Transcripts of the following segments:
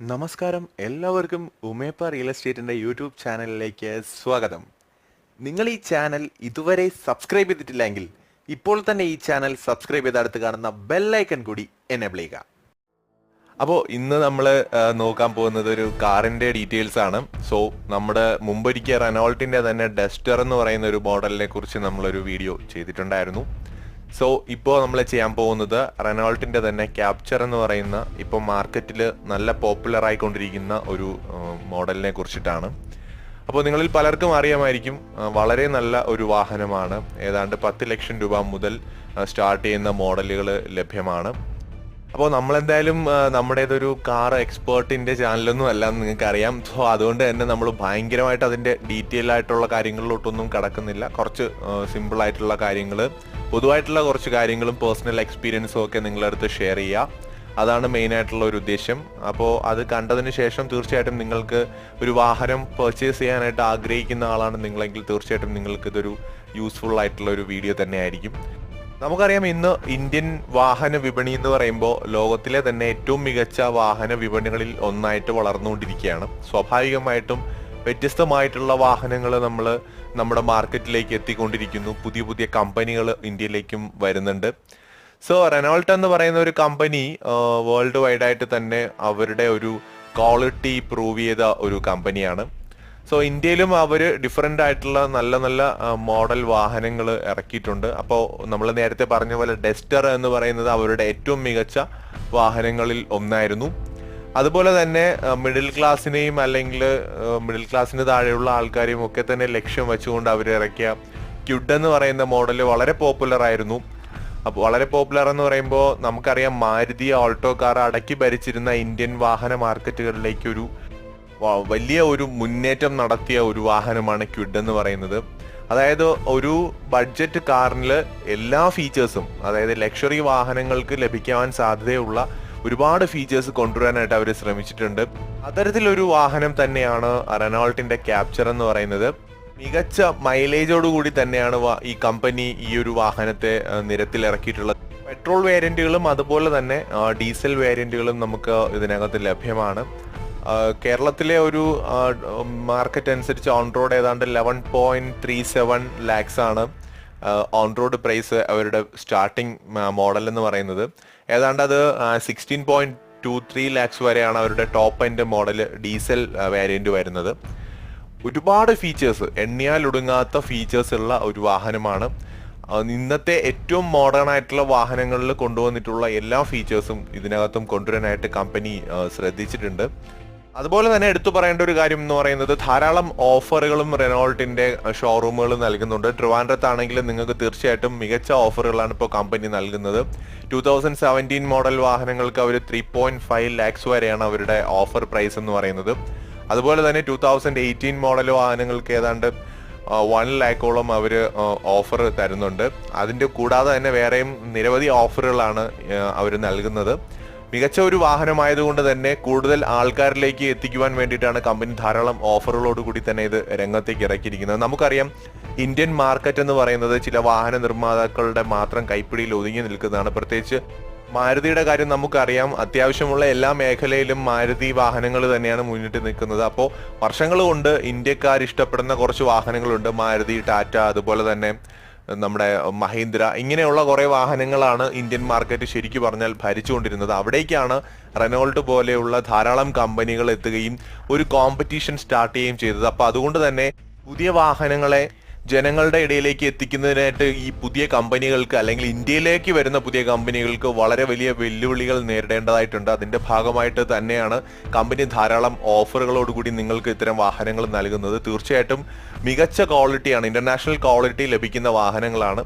നമസ്കാരം. എല്ലാവർക്കും ഉമേപ്പ real എസ്റ്റേറ്റിന്റെ YouTube ചാനലിലേക്ക് സ്വാഗതം. നിങ്ങൾ ഈ ചാനൽ ഇതുവരെ സബ്സ്ക്രൈബ് ചെയ്തിട്ടില്ലെങ്കിൽ ഇപ്പോൾ തന്നെ ഈ ചാനൽ സബ്സ്ക്രൈബ് ചെയ്ത് അടുത്ത് കാണുന്ന ബെല്ലൈക്കൺ കൂടി എനേബിൾ ചെയ്യുക. അപ്പോൾ ഇന്ന് നമ്മൾ നോക്കാൻ പോകുന്നത് ഒരു കാറിന്റെ ഡീറ്റെയിൽസ് ആണ്. സോ നമ്മുടെ മുമ്പൊരിക്കൽ റെനോൾട്ടിന്റെ തന്നെ ഡസ്റ്റർ എന്ന് പറയുന്ന ഒരു മോഡലിനെ കുറിച്ച് നമ്മളൊരു വീഡിയോ ചെയ്തിട്ടുണ്ടായിരുന്നു. സോ ഇപ്പോൾ നമ്മൾ ചെയ്യാൻ പോകുന്നത് റെനോൾട്ടിന്റെ തന്നെ ക്യാപ്ചർ എന്ന് പറയുന്ന ഇപ്പോൾ മാർക്കറ്റിൽ നല്ല പോപ്പുലറായിക്കൊണ്ടിരിക്കുന്ന ഒരു മോഡലിനെ കുറിച്ചിട്ടാണ്. അപ്പോൾ നിങ്ങളിൽ പലർക്കും അറിയാമായിരിക്കും വളരെ നല്ല ഒരു വാഹനമാണ്. ഏതാണ്ട് പത്ത് ലക്ഷം രൂപ മുതൽ സ്റ്റാർട്ട് ചെയ്യുന്ന മോഡലുകൾ ലഭ്യമാണ്. അപ്പോൾ നമ്മളെന്തായാലും നമ്മുടേതൊരു കാർ എക്സ്പേർട്ടിന്റെ ചാനലൊന്നും അല്ല എന്ന് നിങ്ങൾക്ക് അറിയാം സോ അതുകൊണ്ട് തന്നെ നമ്മൾ ഭയങ്കരമായിട്ട് അതിന്റെ ഡീറ്റെയിൽ ആയിട്ടുള്ള കാര്യങ്ങളിലോട്ടൊന്നും കടക്കുന്നില്ല. കുറച്ച് സിമ്പിൾ ആയിട്ടുള്ള കാര്യങ്ങൾ പൊതുവായിട്ടുള്ള കുറച്ച് കാര്യങ്ങളും പേഴ്സണൽ എക്സ്പീരിയൻസും ഒക്കെ നിങ്ങളുടെ അടുത്ത് ഷെയർ ചെയ്യുക അതാണ് മെയിൻ ആയിട്ടുള്ള ഒരു ഉദ്ദേശം. അപ്പോൾ അത് കണ്ടതിന് ശേഷം തീർച്ചയായിട്ടും നിങ്ങൾക്ക് ഒരു വാഹനം പർച്ചേസ് ചെയ്യാനായിട്ട് ആഗ്രഹിക്കുന്ന ആളാണ് നിങ്ങളെങ്കിൽ തീർച്ചയായിട്ടും നിങ്ങൾക്ക് ഇതൊരു യൂസ്ഫുൾ ആയിട്ടുള്ള ഒരു വീഡിയോ തന്നെ ആയിരിക്കും നമുക്കറിയാം ഇന്ന് ഇന്ത്യൻ വാഹന വിപണി എന്ന് പറയുമ്പോൾ ലോകത്തിലെ തന്നെ ഏറ്റവും മികച്ച വാഹന വിപണികളിൽ ഒന്നായിട്ട് വളർന്നുകൊണ്ടിരിക്കുകയാണ്. സ്വാഭാവികമായിട്ടും വ്യത്യസ്തമായിട്ടുള്ള വാഹനങ്ങൾ നമ്മൾ നമ്മുടെ മാർക്കറ്റിലേക്ക് എത്തിക്കൊണ്ടിരിക്കുന്നു. പുതിയ പുതിയ കമ്പനികൾ ഇന്ത്യയിലേക്കും വരുന്നുണ്ട്. സോ റെനോൾട്ട് എന്ന് പറയുന്ന ഒരു കമ്പനി വേൾഡ് വൈഡായിട്ട് തന്നെ അവരുടെ ഒരു ക്വാളിറ്റി പ്രൂവ് ചെയ്ത ഒരു കമ്പനിയാണ്. സോ ഇന്ത്യയിലും അവർ ഡിഫറെന്റ് ആയിട്ടുള്ള നല്ല നല്ല മോഡൽ വാഹനങ്ങൾ ഇറക്കിയിട്ടുണ്ട്. അപ്പോൾ നമ്മൾ നേരത്തെ പറഞ്ഞ പോലെ ഡെസ്റ്റർ എന്ന് പറയുന്നത് അവരുടെ ഏറ്റവും മികച്ച വാഹനങ്ങളിൽ ഒന്നായിരുന്നു. അതുപോലെ തന്നെ മിഡിൽ ക്ലാസ്സിനെയും അല്ലെങ്കിൽ മിഡിൽ ക്ലാസ്സിന് താഴെയുള്ള ആൾക്കാരെയും ഒക്കെ തന്നെ ലക്ഷ്യം വെച്ചുകൊണ്ട് അവർ ഇറക്കിയ ക്യുഡ് എന്ന് പറയുന്ന മോഡൽ വളരെ പോപ്പുലർ ആയിരുന്നു. അപ്പോൾ വളരെ പോപ്പുലർ എന്ന് പറയുമ്പോൾ നമുക്കറിയാം മാരുതി ഓൾട്ടോ കാർ അടക്കി ഭരിച്ചിരുന്ന ഇന്ത്യൻ വാഹന മാർക്കറ്റുകളിലേക്ക് ഒരു വലിയ ഒരു മുന്നേറ്റം നടത്തിയ ഒരു വാഹനമാണ് ക്വിഡ് എന്ന് പറയുന്നത്. അതായത് ഒരു ബഡ്ജറ്റ് കാറിൽ എല്ലാ ഫീച്ചേഴ്സും അതായത് ലക്ഷറി വാഹനങ്ങൾക്ക് ലഭിക്കാൻ സാധ്യതയുള്ള ഒരുപാട് ഫീച്ചേഴ്സ് കൊണ്ടുവരാനായിട്ട് അവർ ശ്രമിച്ചിട്ടുണ്ട്. അത്തരത്തിലൊരു വാഹനം തന്നെയാണ് റെനോൾട്ടിന്റെ ക്യാപ്ചർ എന്ന് പറയുന്നത്. മികച്ച മൈലേജോട് കൂടി തന്നെയാണ് ഈ കമ്പനി ഈ ഒരു വാഹനത്തെ നിരത്തിൽ ഇറക്കിയിട്ടുള്ളത് പെട്രോൾ വേരിയന്റുകളും അതുപോലെ തന്നെ ഡീസൽ വേരിയന്റുകളും നമുക്ക് ഇതിനകത്ത് ലഭ്യമാണ്. കേരളത്തിലെ ഒരു മാർക്കറ്റ് അനുസരിച്ച് ഓൺ റോഡ് ഏതാണ്ട് eleven point three seven lakhs ആണ് ഓൺ റോഡ് പ്രൈസ് അവരുടെ സ്റ്റാർട്ടിംഗ് മോഡൽ എന്ന് പറയുന്നത്. ഏതാണ്ട് അത് sixteen point two three lakhs വരെയാണ് അവരുടെ top end model diesel variant വരുന്നത്. ഒരുപാട് ഫീച്ചേഴ്സ് എണ്ണിയാൽ ഒടുങ്ങാത്ത ഫീച്ചേഴ്സ് ഉള്ള ഒരു വാഹനമാണ്. ഇന്നത്തെ ഏറ്റവും മോഡേൺ ആയിട്ടുള്ള വാഹനങ്ങളിൽ കൊണ്ടുവന്നിട്ടുള്ള എല്ലാ ഫീച്ചേഴ്സും ഇതിനകത്തും കൊണ്ടുവരാനായിട്ട് കമ്പനി ശ്രദ്ധിച്ചിട്ടുണ്ട്. അതുപോലെ തന്നെ എടുത്തു പറയേണ്ട ഒരു കാര്യം എന്ന് പറയുന്നത് ധാരാളം ഓഫറുകളും റെനോൾട്ടിന്റെ ഷോറൂമുകൾ നൽകുന്നുണ്ട്. ട്രിവാൻഡ്രത്താണെങ്കിൽ നിങ്ങൾക്ക് തീർച്ചയായിട്ടും മികച്ച ഓഫറുകളാണ് ഇപ്പോൾ കമ്പനി നൽകുന്നത്. ടൂ തൗസൻഡ് സെവന്റീൻ മോഡൽ വാഹനങ്ങൾക്ക് അവർ ത്രീ പോയിന്റ് ഫൈവ് ലാക്സ് വരെയാണ് അവരുടെ ഓഫർ പ്രൈസ് എന്ന് പറയുന്നത്. അതുപോലെ തന്നെ ടൂ തൗസൻഡ് എയ്റ്റീൻ മോഡൽ വാഹനങ്ങൾക്ക് ഏതാണ്ട് വൺ ലാക്കോളം അവർ ഓഫർ തരുന്നുണ്ട്. അതിന്റെ കൂടാതെ തന്നെ വേറെയും നിരവധി ഓഫറുകളാണ് അവർ നൽകുന്നത്. മികച്ച ഒരു വാഹനമായതുകൊണ്ട് തന്നെ കൂടുതൽ ആൾക്കാരിലേക്ക് എത്തിക്കുവാൻ വേണ്ടിയിട്ടാണ് കമ്പനി ധാരാളം ഓഫറുകളോട് കൂടി തന്നെ ഇത് രംഗത്തേക്ക് ഇറക്കിയിരിക്കുന്നത്. നമുക്കറിയാം ഇന്ത്യൻ മാർക്കറ്റ് എന്ന് പറയുന്നത് ചില വാഹന നിർമ്മാതാക്കളുടെ മാത്രം കൈപ്പിടിയിൽ ഒതുങ്ങി നിൽക്കുന്നതാണ്. പ്രത്യേകിച്ച് മാരുതിയുടെ കാര്യം നമുക്കറിയാം അത്യാവശ്യമുള്ള എല്ലാ മേഖലയിലും മാരുതി വാഹനങ്ങൾ തന്നെയാണ് മുന്നിട്ട് നിൽക്കുന്നത്. അപ്പോൾ വർഷങ്ങൾ കൊണ്ട് ഇന്ത്യക്കാർ ഇഷ്ടപ്പെടുന്ന കുറച്ച് വാഹനങ്ങളുണ്ട്. മാരുതി ടാറ്റ അതുപോലെ തന്നെ നമ്മുടെ മഹീന്ദ്ര. ഇങ്ങനെയുള്ള കുറേ വാഹനങ്ങളാണ് ഇന്ത്യൻ മാർക്കറ്റ് ശരിക്കു പറഞ്ഞാൽ ഭരിച്ചുകൊണ്ടിരുന്നത്. അവിടേക്കാണ് റെനോൾട്ട് പോലെയുള്ള ധാരാളം കമ്പനികൾ എത്തുകയും ഒരു കോമ്പറ്റീഷൻ സ്റ്റാർട്ട് ചെയ്യുകയും ചെയ്തത്. അപ്പോൾ അതുകൊണ്ട് തന്നെ പുതിയ വാഹനങ്ങളെ ജനങ്ങളുടെ ഇടയിലേക്ക് എത്തിക്കുന്നതിനായിട്ട് ഈ പുതിയ കമ്പനികൾക്ക് അല്ലെങ്കിൽ ഇന്ത്യയിലേക്ക് വരുന്ന പുതിയ കമ്പനികൾക്ക് വളരെ വലിയ വെല്ലുവിളികൾ നേരിടേണ്ടതായിട്ടുണ്ട്. അതിന്റെ ഭാഗമായിട്ട് തന്നെയാണ് കമ്പനി ധാരാളം ഓഫറുകളോടുകൂടി നിങ്ങൾക്ക് ഇത്തരം വാഹനങ്ങൾ നൽകുന്നത്. തീർച്ചയായിട്ടും മികച്ച ക്വാളിറ്റിയാണ് ഇന്റർനാഷണൽ ക്വാളിറ്റി ലഭിക്കുന്ന വാഹനങ്ങളാണ്.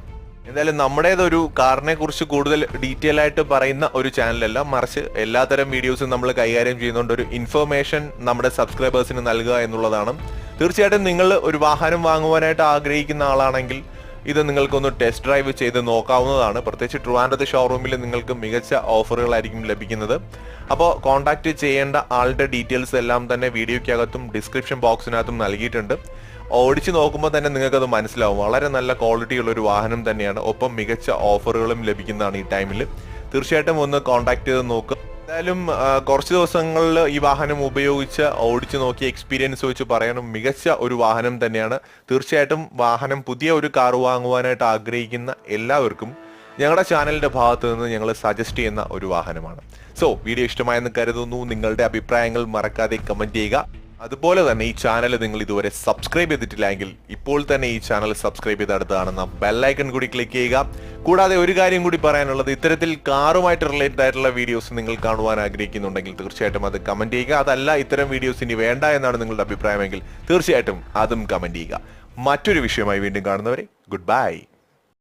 എന്തായാലും നമ്മുടേതൊരു കാറിനെ കുറിച്ച് കൂടുതൽ ഡീറ്റെയിൽ ആയിട്ട് പറയുന്ന ഒരു ചാനലല്ല. മറിച്ച് എല്ലാത്തരം വീഡിയോസും നമ്മൾ കൈകാര്യം ചെയ്യുന്നുണ്ട് ഒരു ഇൻഫർമേഷൻ നമ്മുടെ സബ്സ്ക്രൈബേഴ്സിന് നൽകുക എന്നുള്ളതാണ്. തീർച്ചയായിട്ടും നിങ്ങൾ ഒരു വാഹനം വാങ്ങുവാനായിട്ട് ആഗ്രഹിക്കുന്ന ആളാണെങ്കിൽ ഇത് നിങ്ങൾക്കൊന്ന് ടെസ്റ്റ് ഡ്രൈവ് ചെയ്ത് നോക്കാവുന്നതാണ്. പ്രത്യേകിച്ച് ട്രിവാൻഡ്രത്തെ ഷോറൂമിൽ നിങ്ങൾക്ക് മികച്ച ഓഫറുകളായിരിക്കും ലഭിക്കുന്നത്. അപ്പോൾ കോൺടാക്റ്റ് ചെയ്യേണ്ട ആളുടെ ഡീറ്റെയിൽസ് എല്ലാം തന്നെ വീഡിയോയ്ക്കകത്തും ഡിസ്ക്രിപ്ഷൻ ബോക്സിനകത്തും നൽകിയിട്ടുണ്ട്. ഓടിച്ചു നോക്കുമ്പോൾ തന്നെ നിങ്ങൾക്കത് മനസ്സിലാവും. വളരെ നല്ല ക്വാളിറ്റിയുള്ള ഒരു വാഹനം തന്നെയാണ്. ഒപ്പം മികച്ച ഓഫറുകളും ലഭിക്കുന്നതാണ് ഈ ടൈമിൽ തീർച്ചയായിട്ടും ഒന്ന് കോൺടാക്ട് ചെയ്ത് നോക്കുക എന്തായാലും കുറച്ച് ദിവസങ്ങളിൽ ഈ വാഹനം ഉപയോഗിച്ച് ഓടിച്ചു നോക്കിയ എക്സ്പീരിയൻസ് വെച്ച് പറയാനും മികച്ച ഒരു വാഹനം തന്നെയാണ്. തീർച്ചയായിട്ടും വാഹനം പുതിയ ഒരു കാർ വാങ്ങുവാനായിട്ട് ആഗ്രഹിക്കുന്ന എല്ലാവർക്കും ഞങ്ങളുടെ ചാനലിന്റെ ഭാഗത്ത് നിന്ന് ഞങ്ങൾ സജസ്റ്റ് ചെയ്യുന്ന ഒരു വാഹനമാണ്. സോ വീഡിയോ ഇഷ്ടമായെന്ന് കരുതുന്നു. നിങ്ങളുടെ അഭിപ്രായങ്ങൾ മറക്കാതെ കമന്റ് ചെയ്യുക. അതുപോലെ തന്നെ ഈ ചാനൽ നിങ്ങൾ ഇതുവരെ സബ്സ്ക്രൈബ് ചെയ്തിട്ടില്ലെങ്കിൽ ഇപ്പോൾ തന്നെ ഈ ചാനൽ സബ്സ്ക്രൈബ് ചെയ്ത് അടുത്ത് കാണുന്ന ബെല്ലൈക്കൺ കൂടി ക്ലിക്ക് ചെയ്യുക. കൂടാതെ ഒരു കാര്യം കൂടി പറയാനുള്ളത് ഇത്തരത്തിൽ കാറുമായിട്ട് റിലേറ്റഡ് ആയിട്ടുള്ള വീഡിയോസ് നിങ്ങൾ കാണുവാൻ ആഗ്രഹിക്കുന്നുണ്ടെങ്കിൽ തീർച്ചയായിട്ടും അത് കമന്റ് ചെയ്യുക. അതല്ല ഇത്തരം വീഡിയോസ് ഇനി വേണ്ട എന്നാണ് നിങ്ങളുടെ അഭിപ്രായമെങ്കിൽ തീർച്ചയായിട്ടും അതും കമന്റ് ചെയ്യുക. മറ്റൊരു വിഷയമായി വീണ്ടും കാണുന്നവരെ ഗുഡ് ബൈ